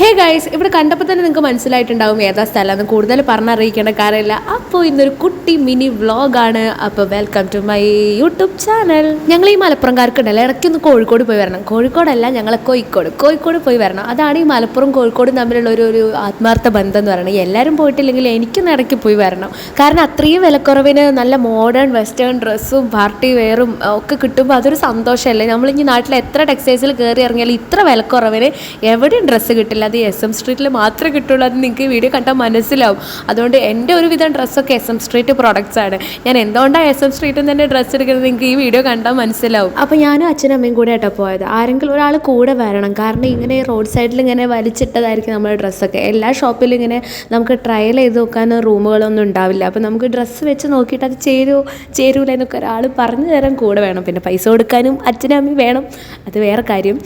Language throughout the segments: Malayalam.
ഹേ ഗൈസ് ഇവിടെ കണ്ടപ്പോൾ തന്നെ നിങ്ങൾക്ക് മനസ്സിലായിട്ടുണ്ടാവും ഏതാ സ്ഥലം എന്ന് കൂടുതൽ പറഞ്ഞറിയിക്കേണ്ട കാര്യമില്ല. അപ്പോൾ ഇന്നൊരു കുട്ടി മിനി വ്ളോഗാണ്. അപ്പോൾ welcome to my YouTube channel ഞങ്ങൾ ഈ മലപ്പുറംകാർക്കുണ്ടല്ലോ ഇടയ്ക്ക് ഒന്ന് കോഴിക്കോട് പോയി വരണം. കോഴിക്കോടല്ല ഞങ്ങൾ കോഴിക്കോട്. കോഴിക്കോട് പോയി വരണം. അതാണ് ഈ മലപ്പുറം കോഴിക്കോട് തമ്മിലുള്ള ഒരു ഒരു ആത്മാർത്ഥ ബന്ധം എന്ന് പറയുന്നത്. എല്ലാവരും പോയിട്ടില്ലെങ്കിൽ എനിക്കൊന്ന് ഇടയ്ക്ക് പോയി വരണം. കാരണം അത്രയും വിലക്കുറവിന് നല്ല മോഡേൺ വെസ്റ്റേൺ ഡ്രസ്സും പാർട്ടി വെയറും ഒക്കെ കിട്ടുമ്പോൾ അതൊരു സന്തോഷമല്ലേ? നമ്മളിനി നാട്ടിൽ എത്ര ടെക്സ്റ്റൈൽസിൽ കയറി ഇറങ്ങിയാലും ഇത്ര വിലക്കുറവിന് എവിടെയും ഡ്രസ്സ് കിട്ടില്ല. അത് എസ് എം സ്ട്രീറ്റിൽ മാത്രമേ കിട്ടുള്ളൂ. അത് നിങ്ങൾക്ക് വീഡിയോ കണ്ടാൽ മനസ്സിലാവും. അതുകൊണ്ട് എന്റെ ഒരുവിധം ഡ്രസ്സൊക്കെ എസ് എം സ്ട്രീറ്റ് പ്രോഡക്റ്റ്സ് ആണ്. ഞാൻ എന്തുകൊണ്ടാണ് എസ് എം സ്ട്രീറ്റിൽ തന്നെ ഡ്രസ്സ് എടുക്കുന്നത് നിങ്ങൾക്ക് ഈ വീഡിയോ കണ്ടാൽ മനസ്സിലാവും. അപ്പോൾ ഞാനും അച്ഛനും അമ്മയും കൂടെ ആയിട്ട് പോയത്. ആരെങ്കിലും ഒരാൾ കൂടെ വരണം. കാരണം ഇങ്ങനെ റോഡ് സൈഡിൽ ഇങ്ങനെ വലിച്ചിട്ടതായിരിക്കും നമ്മുടെ ഡ്രസ്സൊക്കെ എല്ലാ ഷോപ്പിലും ഇങ്ങനെ നമുക്ക് ട്രയൽ ചെയ്ത് നോക്കാൻ റൂമുകളൊന്നും ഉണ്ടാവില്ല. അപ്പോൾ നമുക്ക് ഡ്രസ്സ് വെച്ച് നോക്കിയിട്ട് അത് ചേരുമോ ചേരൂല എന്നൊക്കെ ഒരാൾ പറഞ്ഞു തരാൻ കൂടെ വേണം. പിന്നെ പൈസ കൊടുക്കാനും അച്ഛനും അമ്മയും വേണം. അത് വേറെ കാര്യം.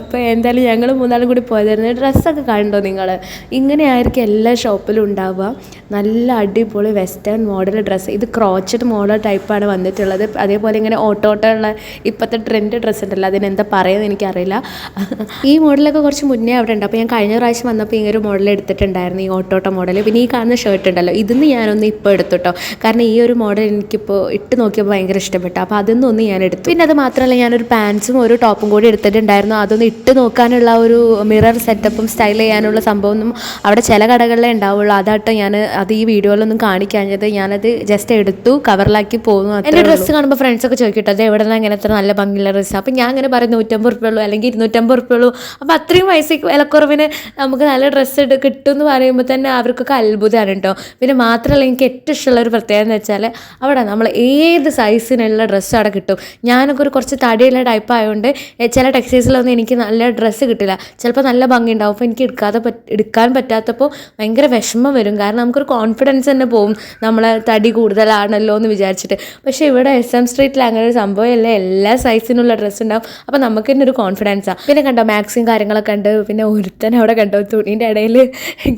അപ്പോൾ എന്തായാലും ഞങ്ങൾ മൂന്നാളും കൂടി പോയതായിരുന്നു. ഡ്രസ്സൊക്കെ കണ്ടോ നിങ്ങൾ ഇങ്ങനെ ആയിരിക്കും എല്ലാ ഷോപ്പിലും ഉണ്ടാവുക. നല്ല അടിപൊളി വെസ്റ്റേൺ മോഡൽ ഡ്രസ്സ് ഇത് ക്രോച്ചഡ് മോഡൽ ടൈപ്പാണ് വന്നിട്ടുള്ളത്. അതേപോലെ ഇങ്ങനെ ഓട്ടോട്ടോ ഉള്ള ഇപ്പോഴത്തെ ട്രെൻഡ് ഡ്രസ്സ് ഉണ്ടല്ലോ അതിനെന്താ പറയുന്നത് എനിക്കറിയില്ല. ഈ മോഡലൊക്കെ കുറച്ച് മുന്നേ അവിടെ ഉണ്ട്. അപ്പോൾ ഞാൻ കഴിഞ്ഞ പ്രാവശ്യം വന്നപ്പോൾ ഇങ്ങനെ ഒരു മോഡൽ എടുത്തിട്ടുണ്ടായിരുന്നു ഈ ഓട്ടോട്ടോ മോഡൽ പിന്നെ ഈ കാണുന്ന ഷർട്ട് ഉണ്ടല്ലോ ഇതിന്ന് ഞാനൊന്ന് ഇപ്പോൾ എടുത്തു കേട്ടോ കാരണം ഈ ഒരു മോഡൽ എനിക്കിപ്പോൾ ഇട്ട് നോക്കിയപ്പോൾ ഭയങ്കര ഇഷ്ടപ്പെട്ടു. അപ്പോൾ അതൊന്നും ഒന്ന് ഞാൻ എടുത്തു. പിന്നെ അത് മാത്രമല്ല ഞാനൊരു പാൻസും ഒരു ടോപ്പും കൂടി എടുത്തിട്ടുണ്ടായിരുന്നു. അതൊന്ന് ഇട്ട് നോക്കാനുള്ള ഒരു മിറർ സെറ്റപ്പും സ്റ്റൈൽ ചെയ്യാനുള്ള സംഭവമൊന്നും അവിടെ ചില കടകളിലേ ഉണ്ടാവുള്ളൂ. അതാട്ടോ ഞാൻ അത് ഈ വീഡിയോയിലൊന്നും കാണിക്കാഞ്ഞത്. ഞാനത് ജസ്റ്റ് എടുത്തു കവറിലാക്കി പോകുന്നു എന്റെ ഡ്രസ്സ് കാണുമ്പോൾ ഫ്രണ്ട്സൊക്കെ ചോദിക്കട്ടെ അത് എവിടെ നിന്നാണ് ഇങ്ങനത്തെ നല്ല ഭംഗിയുള്ള ഡ്രസ്സ് അപ്പം ഞാൻ അങ്ങനെ പറയും നൂറ്റമ്പത് റുപ്യ ഉള്ളൂ അല്ലെങ്കിൽ ഇരുന്നൂറ്റമ്പത് റുപ്യ ഉള്ളൂ. അപ്പോൾ അത്രയും പൈസയ്ക്ക് വിലക്കുറവിന് നമുക്ക് നല്ല ഡ്രസ്സ് കിട്ടും എന്ന് പറയുമ്പോൾ തന്നെ അവർക്കൊക്കെ അത്ഭുതമാണ് കേട്ടോ പിന്നെ മാത്രമല്ല എനിക്ക് ഏറ്റവും ഇഷ്ടമുള്ള ഒരു പ്രത്യേകത എന്ന് വെച്ചാൽ അവിടെ നമ്മൾ ഏത് സൈസിനുള്ള ഡ്രസ്സ് അവിടെ കിട്ടും. ഞാനൊക്കെ ഒരു കുറച്ച് തടിയുള്ള ടൈപ്പ് ആയതുകൊണ്ട് ചില ടെക്സ്റ്റൈൽസിലൊന്നും എനിക്ക് നല്ല ഡ്രസ്സ് കിട്ടില്ല. ചിലപ്പോൾ നല്ല ഭംഗി ഉണ്ടാവും. അപ്പോൾ എനിക്ക് എടുക്കാതെ എടുക്കാൻ പറ്റാത്തപ്പോൾ ഭയങ്കര വിഷമം വരും. കാരണം നമുക്കൊരു കോൺഫിഡൻസ് തന്നെ പോകും നമ്മളെ തടി കൂടുതലാണല്ലോ എന്ന് വിചാരിച്ചിട്ട്. പക്ഷേ ഇവിടെ എസ് എം സ്ട്രീറ്റിൽ അങ്ങനെ ഒരു സംഭവമല്ല? എല്ലാ സൈസിനുള്ള ഡ്രസ്സ് ഉണ്ടാവും. അപ്പോൾ നമുക്ക് തന്നെ ഒരു കോൺഫിഡൻസാണ് പിന്നെ കണ്ടോ മാക്സിയും കാര്യങ്ങളൊക്കെ ഉണ്ട്. പിന്നെ ഒരുത്തൻ അവിടെ കണ്ടോ തുണീന്റെ ഇടയിൽ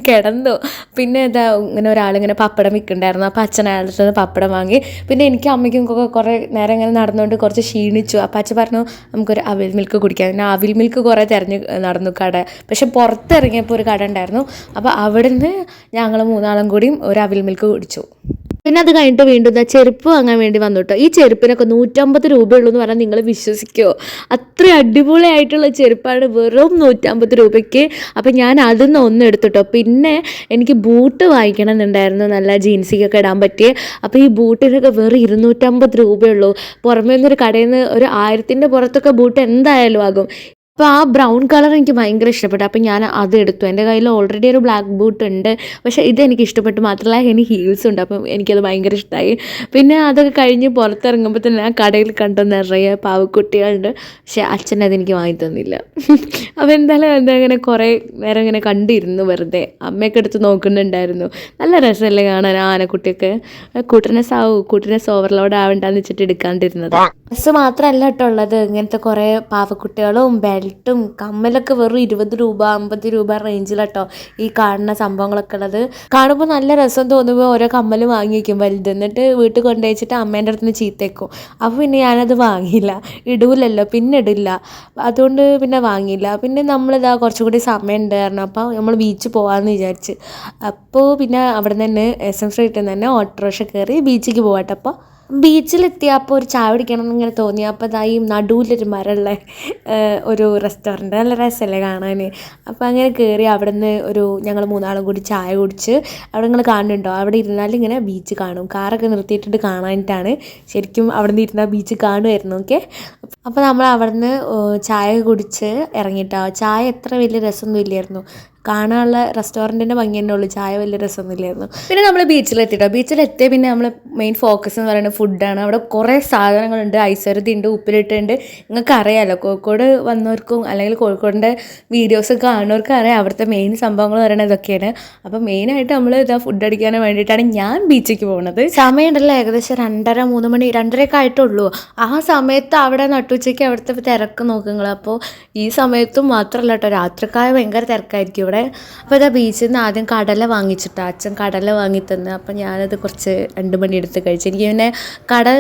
കിടന്നു. പിന്നെ ഇതാ ഇങ്ങനെ ഒരാളിങ്ങനെ പപ്പടം വിൽക്കുന്നുണ്ടായിരുന്നു. അപ്പോൾ അച്ഛൻ അയാളുടെ പപ്പടം വാങ്ങി. പിന്നെ എനിക്ക് അമ്മയ്ക്കും കുറേ നേരം ഇങ്ങനെ നടന്നുകൊണ്ട് കുറച്ച് ക്ഷീണിച്ചു. അപ്പോൾ അച്ഛൻ പറഞ്ഞു നമുക്കൊരു അവിൽ മിൽക്ക് കുടിക്കാം. പിന്നെ അവിൽ മിൽക്ക് കുറേ തിരഞ്ഞ് നടന്നു കട. പക്ഷെ പുറത്തിറങ്ങിയപ്പോൾ ഒരു കട ഉണ്ടായിരുന്നു. അപ്പോൾ അവിടുന്ന് ഞങ്ങൾ മൂന്നാളും കൂടിയും ഒരു അവിൽ മിൽക്ക് കുടിച്ചു. പിന്നെ അത് കഴിഞ്ഞിട്ട് വീണ്ടും ചെരുപ്പ് വാങ്ങാൻ വേണ്ടി വന്നു കേട്ടോ ഈ ചെരുപ്പിനൊക്കെ നൂറ്റമ്പത് രൂപയുള്ളൂ എന്ന് പറഞ്ഞാൽ നിങ്ങൾ വിശ്വസിക്കുമോ അത്ര അടിപൊളിയായിട്ടുള്ള ചെരുപ്പാണ് വെറും നൂറ്റമ്പത് രൂപയ്ക്ക്. അപ്പം ഞാൻ അതിൽ നിന്ന് ഒന്ന് എടുത്തിട്ടോ. പിന്നെ എനിക്ക് ബൂട്ട് വാങ്ങിക്കണം എന്നുണ്ടായിരുന്നു നല്ല ജീൻസിക്കൊക്കെ ഇടാൻ പറ്റിയ. അപ്പോൾ ഈ ബൂട്ടിനൊക്കെ വെറും ഇരുന്നൂറ്റമ്പത് രൂപയുള്ളൂ. പുറമേ നിന്നൊരു കടയിൽ നിന്ന് ഒരു ആയിരത്തിന്റെ പുറത്തൊക്കെ ബൂട്ട് എന്തായാലും ആകും. അപ്പോൾ ആ ബ്രൗൺ കളർ എനിക്ക് ഭയങ്കര ഇഷ്ടപ്പെട്ടു. അപ്പോൾ ഞാൻ അത് എടുത്തു. എന്റെ കയ്യിൽ ഓൾറെഡി ഒരു ബ്ലാക്ക് ബൂട്ട് ഉണ്ട്. പക്ഷേ ഇത് എനിക്ക് ഇഷ്ടപ്പെട്ടു. മാത്രമല്ല എനിക്ക് ഹീൽസ് ഉണ്ട്. അപ്പം എനിക്കത് ഭയങ്കര ഇഷ്ടമായി പിന്നെ അതൊക്കെ കഴിഞ്ഞ് പുറത്തിറങ്ങുമ്പോൾ തന്നെ ആ കടയിൽ കണ്ടു നിറയെ പാവക്കുട്ടികളുണ്ട്. പക്ഷേ അച്ഛൻ അതെനിക്ക് വാങ്ങി തന്നില്ല. അപ്പോൾ എന്തായാലും എന്താ ഇങ്ങനെ കുറേ നേരം ഇങ്ങനെ കണ്ടിരുന്നു വെറുതെ. അമ്മയൊക്കെ എടുത്ത് നോക്കുന്നുണ്ടായിരുന്നു. നല്ല രസമല്ലേ കാണാൻ ആ ആനക്കുട്ടിയൊക്കെ. കൂട്ടിനെസ് ആവും കൂട്ടിനെസ് ഓവർലോഡ് ആവണ്ടെന്ന് വെച്ചിട്ട് എടുക്കാണ്ടിരുന്നത്. ബസ് മാത്രമല്ല കേട്ടോ ഉള്ളത്. ഇങ്ങനത്തെ കുറേ പാവക്കുട്ടികളും ബെൽറ്റും കമ്മലൊക്കെ വെറും ഇരുപത് രൂപ അമ്പത് രൂപ റേഞ്ചിലാട്ടോ ഈ കാണുന്ന സംഭവങ്ങളൊക്കെ ഉള്ളത്. കാണുമ്പോൾ നല്ല രസം തോന്നുമ്പോൾ ഓരോ കമ്മൽ വാങ്ങി വയ്ക്കും വലുത്. എന്നിട്ട് വീട്ടിൽ കൊണ്ടുവച്ചിട്ട് അമ്മേന്റെ അടുത്ത് നിന്ന് ചീത്തേക്കും അപ്പോൾ പിന്നെ ഞാനത് വാങ്ങിയില്ല. ഇടൂലല്ലോ. പിന്നെ ഇടില്ല. അതുകൊണ്ട് പിന്നെ വാങ്ങിയില്ല. പിന്നെ നമ്മളിതാ കുറച്ചും കൂടി സമയം ഉണ്ടായിരുന്നു അപ്പോൾ നമ്മൾ ബീച്ച് പോകാമെന്ന് വിചാരിച്ച്. അപ്പോൾ പിന്നെ അവിടെ നിന്ന് തന്നെ എസ് എം സ്ട്രീറ്റിൽ നിന്ന് തന്നെ ഓട്ടോറിക്ഷ കയറി ബീച്ചിലേക്ക് പോകട്ടെ അപ്പോൾ ബീച്ചിലെത്തിയപ്പോൾ ഒരു ചായ കുടിക്കണം എന്നിങ്ങനെ തോന്നി. അപ്പോൾ ഇതാ ഈ നടുവിലൊരു മരമുള്ള ഒരു റെസ്റ്റോറന്റ് നല്ല രസമല്ലേ കാണാൻ അപ്പോൾ അങ്ങനെ കയറി അവിടെ നിന്ന് ഒരു ഞങ്ങൾ മൂന്നാളും കൂടി ചായ കുടിച്ച് അവിടെ നിങ്ങൾ കാണുന്നുണ്ടോ? അവിടെ ഇരുന്നാൽ ഇങ്ങനെ ബീച്ച് കാണും. കാറൊക്കെ നിർത്തിയിട്ടിട്ട് കാണാനായിട്ടാണ് ശരിക്കും അവിടെ നിന്ന് ഇരുന്നാൽ ബീച്ച് കാണുമായിരുന്നു ഓക്കെ? അപ്പോൾ നമ്മൾ അവിടുന്ന് ചായ കുടിച്ച് ഇറങ്ങിയിട്ടോ ചായ എത്ര വലിയ രസമൊന്നും ഇല്ലായിരുന്നു കാണാനുള്ള റെസ്റ്റോറന്റിന്റെ ഭംഗി തന്നെ ഉള്ളൂ. ചായ വലിയ രസമൊന്നും ഇല്ലായിരുന്നു പിന്നെ നമ്മൾ ബീച്ചിലെത്തിയിട്ടോ ബീച്ചിലെത്തിയ പിന്നെ നമ്മൾ മെയിൻ ഫോക്കസ് എന്ന് പറയുന്നത് ഫുഡാണ് അവിടെ കുറേ സാധനങ്ങളുണ്ട്. ഐസരുതി ഉണ്ട് ഉപ്പിലിട്ടുണ്ട്. നിങ്ങൾക്ക് അറിയാമല്ലോ കോഴിക്കോട് വന്നവർക്കും അല്ലെങ്കിൽ കോഴിക്കോടിന്റെ വീഡിയോസ് കാണുന്നവർക്കും അറിയാം. അവിടുത്തെ മെയിൻ സംഭവങ്ങൾ പറയുന്നത് ഇതൊക്കെയാണ്. അപ്പോൾ മെയിനായിട്ട് നമ്മൾ ഇതാ ഫുഡ് അടിക്കാൻ വേണ്ടിയിട്ടാണ് ഞാൻ ബീച്ചിലേക്ക് പോകുന്നത്. സമയമുണ്ടല്ലോ. ഏകദേശം രണ്ടര മൂന്ന് മണി രണ്ടരയൊക്കെ ആയിട്ടുള്ളൂ. ആ സമയത്ത് അവിടെ നട്ടു ഉച്ചയ്ക്ക് അവിടുത്തെ തിരക്ക് നോക്കുങ്ങൾ അപ്പോൾ ഈ സമയത്തും മാത്രമല്ല കേട്ടോ രാത്രിക്കായ ഭയങ്കര തിരക്കായിരിക്കും ഇവിടെ. അപ്പോൾ ഇതാ ബീച്ചിൽ നിന്ന് ആദ്യം കടല വാങ്ങിച്ചിട്ട്. അച്ഛൻ കടല വാങ്ങി തന്ന്. അപ്പോൾ ഞാനത് കുറച്ച് രണ്ട് മണി എടുത്ത് കഴിച്ചു. എനിക്ക് പിന്നെ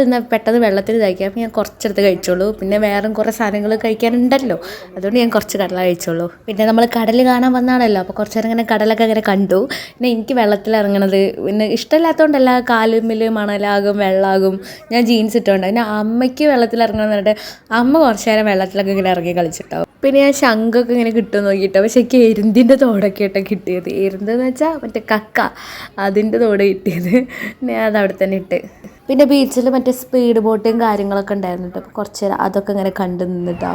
നിന്ന് പെട്ടെന്ന് വെള്ളത്തിൽ ഇതാക്കി. അപ്പോൾ ഞാൻ കുറച്ചെടുത്ത് കഴിച്ചോളൂ. പിന്നെ വേറെ കുറേ സാധനങ്ങൾ കഴിക്കാനുണ്ടല്ലോ. അതുകൊണ്ട് ഞാൻ കുറച്ച് കടല കഴിച്ചോളൂ. പിന്നെ നമ്മൾ കടൽ കാണാൻ വന്നാണല്ലോ. അപ്പോൾ കുറച്ച് നേരം ഇങ്ങനെ കടലൊക്കെ ഇങ്ങനെ കണ്ടു. പിന്നെ എനിക്ക് വെള്ളത്തിൽ ഇറങ്ങണത് പിന്നെ ഇഷ്ടമില്ലാത്തതുകൊണ്ടല്ല കാലുമ്മിൽ മണലാകും വെള്ളമാകും ഞാൻ ജീൻസ് ഇട്ടുകൊണ്ട് പിന്നെ അമ്മയ്ക്ക് വെള്ളത്തിൽ ഇറങ്ങണമെന്ന് പറഞ്ഞിട്ട് അമ്മ കുറച്ച് നേരം വെള്ളത്തിലൊക്കെ ഇങ്ങനെ ഇറങ്ങി കളിച്ചിട്ടാവും. പിന്നെ ഞാൻ ശംഖൊക്കെ ഇങ്ങനെ കിട്ടും നോക്കിയിട്ട്. പക്ഷെ എനിക്ക് എരുന്തിന്റെ തോടൊക്കെ ആയിട്ടാണ് കിട്ടിയത്. എരുന്തെന്ന് വെച്ചാൽ മറ്റേ കക്ക. അതിന്റെ തോട് കിട്ടിയത്. ഞാൻ അത് അവിടെ തന്നെ ഇട്ട്. പിന്നെ ബീച്ചിൽ മറ്റേ സ്പീഡ് ബോട്ടും കാര്യങ്ങളൊക്കെ ഉണ്ടായിരുന്നു കേട്ടോ. കുറച്ച് നേരം അതൊക്കെ ഇങ്ങനെ കണ്ടു നിന്നിട്ടാ.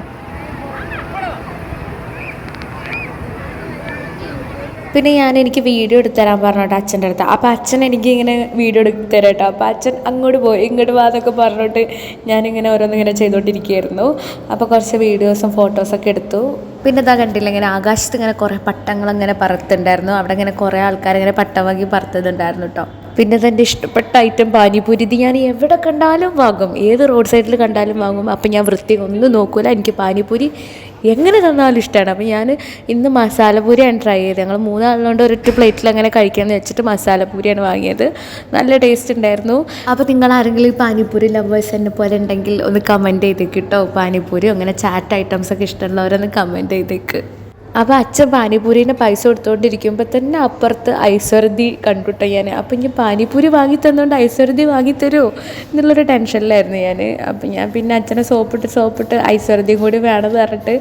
പിന്നെ ഞാൻ എനിക്ക് വീഡിയോ എടുത്ത് തരാൻ പറഞ്ഞോട്ടോ അച്ഛന്റെ അടുത്ത്. അപ്പോൾ അച്ഛൻ എനിക്ക് ഇങ്ങനെ വീഡിയോ എടുത്ത് തരാം കേട്ടോ അപ്പോൾ അച്ഛൻ അങ്ങോട്ട് പോയി ഇങ്ങോട്ട് വാ എന്നൊക്കെ പറഞ്ഞിട്ട് ഞാനിങ്ങനെ ഓരോന്നിങ്ങനെ ചെയ്തുകൊണ്ടിരിക്കുകയായിരുന്നു അപ്പോൾ കുറച്ച് വീഡിയോസും ഫോട്ടോസൊക്കെ എടുത്തു. പിന്നെ ഇതാ കണ്ടില്ല ഇങ്ങനെ ആകാശത്ത് ഇങ്ങനെ കുറേ പട്ടങ്ങൾ ഇങ്ങനെ പറത്തുണ്ടായിരുന്നു അവിടെ ഇങ്ങനെ കുറേ ആൾക്കാർ ഇങ്ങനെ പട്ടം വാങ്ങി പറത്തുന്നുണ്ടായിരുന്നു കേട്ടോ പിന്നെ തന്റെ ഇഷ്ടപ്പെട്ട ഐറ്റം പാനിപൂരി ഇത് ഞാൻ എവിടെ കണ്ടാലും വാങ്ങും. ഏത് റോഡ് സൈഡിൽ കണ്ടാലും വാങ്ങും. അപ്പം ഞാൻ വൃത്തി ഒന്നും നോക്കൂല. എനിക്ക് പാനിപൂരി എങ്ങനെ തന്നാലും ഇഷ്ടമാണ് അപ്പം ഞാൻ ഇന്ന് മസാലപൂരിയാണ് ട്രൈ ചെയ്തത്. ഞങ്ങൾ മൂന്നാളുകൊണ്ട് ഒരൊറ്റ പ്ലേറ്റിൽ അങ്ങനെ കഴിക്കാമെന്ന് വെച്ചിട്ട് മസാലപൂരിയാണ് വാങ്ങിയത്. നല്ല ടേസ്റ്റ് ഉണ്ടായിരുന്നു. അപ്പോൾ നിങ്ങൾ ആരെങ്കിലും ഈ പാനിപൂരി ലവേഴ്സ് എന്നെ പോലെ ഉണ്ടെങ്കിൽ ഒന്ന് കമന്റ് ചെയ്തേക്ക് കേട്ടോ പാനിപൂരി അങ്ങനെ ചാറ്റ് ഐറ്റംസ് ഒക്കെ ഇഷ്ടമുള്ളവരൊന്ന് കമന്റ് ചെയ്തേക്ക്. അപ്പോൾ അച്ഛൻ പാനിപൂരിനെ പൈസ കൊടുത്തുകൊണ്ടിരിക്കുമ്പോൾ തന്നെ അപ്പുറത്ത് ഐശ്വരതി കണ്ടുട്ടോ ഞാൻ അപ്പം ഇനി പാനിപൂരി വാങ്ങി തന്നുകൊണ്ട് ഐശ്വരതി വാങ്ങി തരുമോ എന്നുള്ളൊരു ടെൻഷനിലായിരുന്നു ഞാൻ അപ്പം ഞാൻ പിന്നെ അച്ഛനെ സോപ്പിട്ട് സോപ്പിട്ട് ഐശ്വരതിയും കൂടി വേണമെന്ന് പറഞ്ഞിട്ട്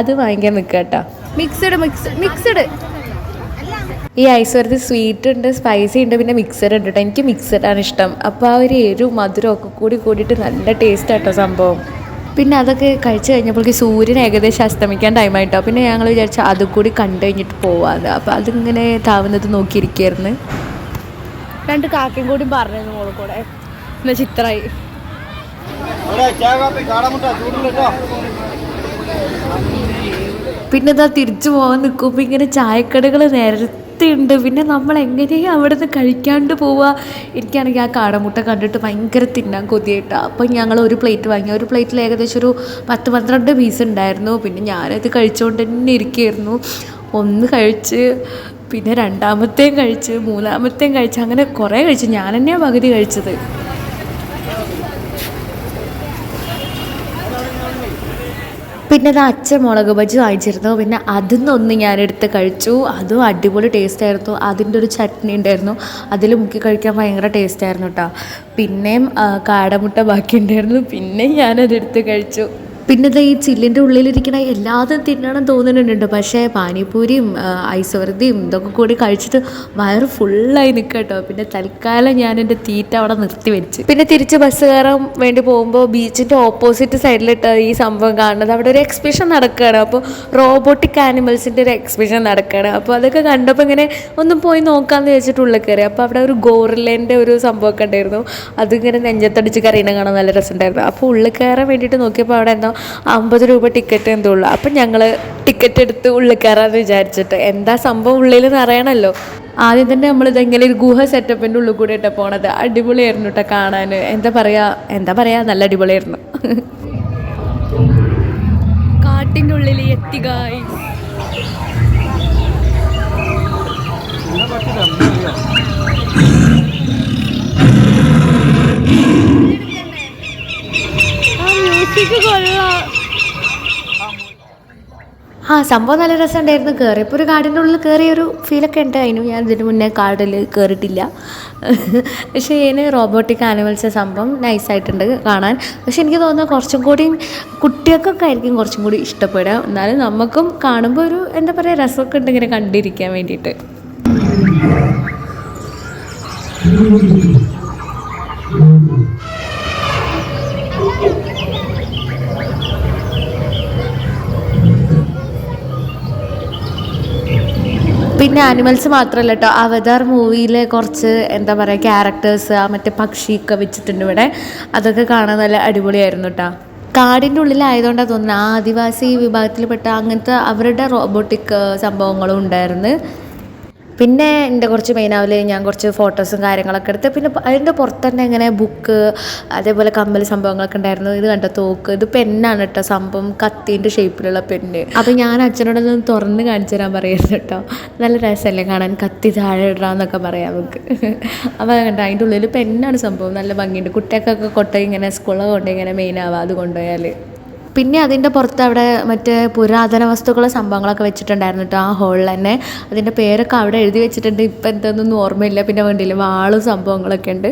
അത് വാങ്ങിക്കാൻ നിൽക്കുക കേട്ടോ മിക്സഡ് മിക്സ് മിക്സഡ് ഈ ഐശ്വര്യത്തിൽ സ്വീറ്റ് ഉണ്ട് സ്പൈസി ഉണ്ട് പിന്നെ മിക്സഡ് ഉണ്ട് കേട്ടോ എനിക്ക് മിക്സഡാണ് ഇഷ്ടം. അപ്പോൾ ആ ഒരു എരിവും മധുരമൊക്കെ കൂടി കൂടിയിട്ട് നല്ല ടേസ്റ്റ് ആട്ടോ സംഭവം. പിന്നെ അതൊക്കെ കഴിച്ചു കഴിഞ്ഞപ്പോഴേക്ക് സൂര്യൻ ഏകദേശം അസ്തമിക്കാൻ ടൈമായിട്ടോ പിന്നെ ഞങ്ങൾ വിചാരിച്ചു അതും കൂടി കണ്ടു കഴിഞ്ഞിട്ട് പോവാന്ന്. അപ്പോൾ അതിങ്ങനെ താവുന്നത് നോക്കിയിരിക്കുകയായിരുന്നു രണ്ട് കാക്കയും കൂടി പറഞ്ഞു മോൾ കൂടെ. എന്നാ ചൂടുണ്ടോ പിന്നെ ഇതാ തിരിച്ചു പോകാൻ നിൽക്കുമ്പോൾ ഇങ്ങനെ ചായക്കടകൾ നിരത്തിയുണ്ട് പിന്നെ നമ്മൾ എങ്ങനെയും അവിടെ നിന്ന് കഴിക്കാണ്ട് പോവുക എനിക്കാണെങ്കിൽ ആ കാടമുട്ട കണ്ടിട്ട് ഭയങ്കര തിന്നാൻ കൊതിയായിട്ട്. അപ്പം ഞങ്ങൾ ഒരു പ്ലേറ്റ് വാങ്ങി. ഒരു പ്ലേറ്റിൽ ഏകദേശം ഒരു പത്ത് പന്ത്രണ്ട് പീസ് ഉണ്ടായിരുന്നു. പിന്നെ ഞാനത് കഴിച്ചുകൊണ്ട് തന്നെ ഇരിക്കുകയായിരുന്നു ഒന്ന് കഴിച്ച് പിന്നെ രണ്ടാമത്തെയും കഴിച്ച് മൂന്നാമത്തെയും കഴിച്ച് അങ്ങനെ കുറേ കഴിച്ച്. ഞാൻ തന്നെയാണ് പകുതി കഴിച്ചത്. പിന്നെ അത് അച്ഛൻ മുളക് ബജ്ജി വാങ്ങിച്ചിരുന്നു. പിന്നെ അതിൽ നിന്നൊന്ന് ഞാനെടുത്ത് കഴിച്ചു. അതും അടിപൊളി ടേസ്റ്റ് ആയിരുന്നു അതിന്റെ ഒരു ചട്നി ഉണ്ടായിരുന്നു. അതിൽ മുക്കി കഴിക്കാൻ ഭയങ്കര ടേസ്റ്റ് ആയിരുന്നു കേട്ടോ പിന്നെയും കാടമുട്ട ബാക്കി ഉണ്ടായിരുന്നു പിന്നെ ഞാനതെടുത്ത് കഴിച്ചു. പിന്നെ ഈ ചില്ലിന്റെ ഉള്ളിലിരിക്കണ എല്ലാതും തിന്നണം തോന്നുന്നുണ്ട്. പക്ഷേ പാനിപൂരിയും ഐസ്വരതിയും ഇതൊക്കെ കൂടി കഴിച്ചിട്ട് വയറ് ഫുള്ളായി നിൽക്കുക കേട്ടോ പിന്നെ തൽക്കാലം ഞാൻ എന്റെ തീറ്റ അവിടെ നിർത്തി വെച്ച്. പിന്നെ തിരിച്ച് ബസ് കയറാൻ വേണ്ടി പോകുമ്പോൾ ബീച്ചിന്റെ ഓപ്പോസിറ്റ് സൈഡിലിട്ട് ഈ സംഭവം കാണുന്നത്. അവിടെ ഒരു എക്സിബിഷൻ നടക്കുകയാണ് അപ്പോൾ റോബോട്ടിക് ആനിമൽസിന്റെ ഒരു എക്സിബിഷൻ നടക്കുകയാണ് അപ്പോൾ അതൊക്കെ കണ്ടപ്പോൾ ഇങ്ങനെ ഒന്ന് പോയി നോക്കാമെന്ന് വെച്ചിട്ട് ഉള്ളിൽ കയറി. അപ്പോൾ അവിടെ ഒരു ഗോറിലേന്റെ ഒരു സംഭവമൊക്കെ ഉണ്ടായിരുന്നു. അതിങ്ങനെ നെഞ്ചത്തടിച്ച് കറിയണം കാണാൻ നല്ല രസമുണ്ടായിരുന്നു. അപ്പോൾ ഉള്ളിൽ കയറാൻ വേണ്ടിയിട്ട് നോക്കിയപ്പോൾ അവിടെ എന്തോ അമ്പത് രൂപ ടിക്കറ്റ് എന്തോ ഉള്ളു. അപ്പം ഞങ്ങൾ ടിക്കറ്റ് എടുത്ത് ഉള്ളിൽ കയറാമെന്ന് വിചാരിച്ചിട്ട്. എന്താ സംഭവം ഉള്ളിൽ നിന്ന് അറിയണമല്ലോ ആദ്യം തന്നെ നമ്മൾ ഇതെങ്ങനെ ഒരു ഗുഹ സെറ്റപ്പിന്റെ ഉള്ളിൽ കൂടെ ഇട്ട പോണത്. അടിപൊളിയായിരുന്നു കേട്ടോ കാണാൻ എന്താ പറയുക എന്താ പറയുക നല്ല അടിപൊളിയായിരുന്നു. കാട്ടിന്റെ ഉള്ളിൽ എത്തിക മ്യൂസിക് ആ സംഭവം നല്ല രസമുണ്ടായിരുന്നു. കയറിയപ്പോൾ ഒരു കാടിന്റെ ഉള്ളിൽ കയറിയൊരു ഫീലൊക്കെ ഉണ്ട്. അതിനു ഞാൻ ഇതിന് മുന്നേ കാടിൽ കയറിയിട്ടില്ല പക്ഷേ ഇതിന് റോബോട്ടിക് ആനിമൽസ് സംഭവം നൈസായിട്ടുണ്ട് കാണാൻ. പക്ഷെ എനിക്ക് തോന്നുന്നത് കുറച്ചും കൂടി കുട്ടികൾക്കൊക്കെ ആയിരിക്കും കുറച്ചും കൂടി ഇഷ്ടപ്പെടുക. എന്നാലും നമുക്കും കാണുമ്പോൾ ഒരു എന്താ പറയുക രസമൊക്കെ ഉണ്ട് ഇങ്ങനെ കണ്ടിരിക്കാൻ വേണ്ടിയിട്ട്. പിന്നെ ആനിമൽസ് മാത്രമല്ല കേട്ടോ അവതാർ മൂവിയിലെ കുറച്ച് എന്താ പറയുക ക്യാരക്ടേഴ്സ് ആ മറ്റേ പക്ഷിയൊക്കെ വെച്ചിട്ടുണ്ട് ഇവിടെ. അതൊക്കെ കാണാൻ നല്ല അടിപൊളിയായിരുന്നു കേട്ടോ കാടിന്റെ ഉള്ളിലായതുകൊണ്ടാണ് തോന്നുന്നത് ആദിവാസി വിഭാഗത്തിൽപ്പെട്ട അങ്ങനത്തെ അവരുടെ റോബോട്ടിക് സംഭവങ്ങളും ഉണ്ടായിരുന്നു. പിന്നെ എന്റെ കുറച്ച് മെയിനാവിൽ ഞാൻ കുറച്ച് ഫോട്ടോസും കാര്യങ്ങളൊക്കെ എടുത്ത് പിന്നെ അതിന്റെ പുറത്ത് തന്നെ ഇങ്ങനെ ബുക്ക് അതേപോലെ കമ്മൽ സംഭവങ്ങളൊക്കെ ഉണ്ടായിരുന്നു. ഇത് കണ്ട തോക്ക്. ഇത് പെന്നാണ് കേട്ടോ സംഭവം. കത്തീന്റെ ഷേപ്പിലുള്ള പെണ്ണ്. അപ്പോൾ ഞാൻ അച്ഛനോടൊന്ന് തുറന്ന് കാണിച്ചു തരാൻ പറയുന്നു കേട്ടോ. നല്ല രസമല്ലേ കാണാൻ. കത്തി താഴെ ഇടാന്നൊക്കെ പറയാം നമുക്ക്. അപ്പോൾ കണ്ട അതിന്റെ ഉള്ളിൽ പെന്നാണ് സംഭവം. നല്ല ഭംഗിയുണ്ട്. കുട്ടികൾക്കൊക്കെ കൊട്ട ഇങ്ങനെ സ്കൂളൊക്കെ കൊണ്ട് ഇങ്ങനെ മെയിൻ ആവാം അത് കൊണ്ടുപോയാൽ പിന്നെ അതിന്റെ പുറത്ത് അവിടെ മറ്റേ പുരാതന വസ്തുക്കളെ സംഭവങ്ങളൊക്കെ വെച്ചിട്ടുണ്ടായിരുന്നു കേട്ടോ ആ ഹോളിൽ തന്നെ. അതിന്റെ പേരൊക്കെ അവിടെ എഴുതി വെച്ചിട്ടുണ്ട്. ഇപ്പം എന്തെന്നൊന്നും ഓർമ്മയില്ല. പിന്നെ വേണ്ടിയില്ല വാളും സംഭവങ്ങളൊക്കെ ഉണ്ട്.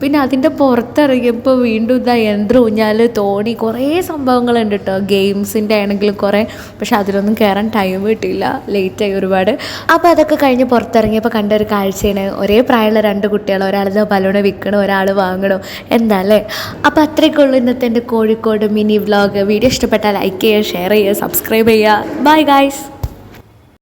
പിന്നെ അതിന്റെ പുറത്തിറങ്ങിയപ്പോൾ വീണ്ടും ഇതാ യന്ത്ര ഊഞ്ഞാൽ തോണി കുറേ സംഭവങ്ങളുണ്ട് കേട്ടോ ഗെയിംസിന്റെ ആണെങ്കിലും കുറേ. പക്ഷെ അതിലൊന്നും കയറാൻ ടൈം കിട്ടിയില്ല. ലേറ്റായി ഒരുപാട്. അപ്പോൾ അതൊക്കെ കഴിഞ്ഞ് പുറത്തിറങ്ങിയപ്പോൾ കണ്ട ഒരു കാഴ്ചയാണ്. ഒരേ പ്രായമുള്ള രണ്ട് കുട്ടികൾ ഒരാൾ ബലൂണ് വിൽക്കണം ഒരാൾ വാങ്ങണോ. എന്താ അല്ലേ അപ്പോൾ അത്രയൊക്കെ ഉള്ളൂ ഇന്നത്തെ എന്റെ കോഴിക്കോട് മിനി വ്ളോഗ് വീഡിയോ ഇഷ്ടപ്പെട്ടാൽ ലൈക്ക് ചെയ്യുക ഷെയർ ചെയ്യുക സബ്സ്ക്രൈബ് ചെയ്യുക. Bye guys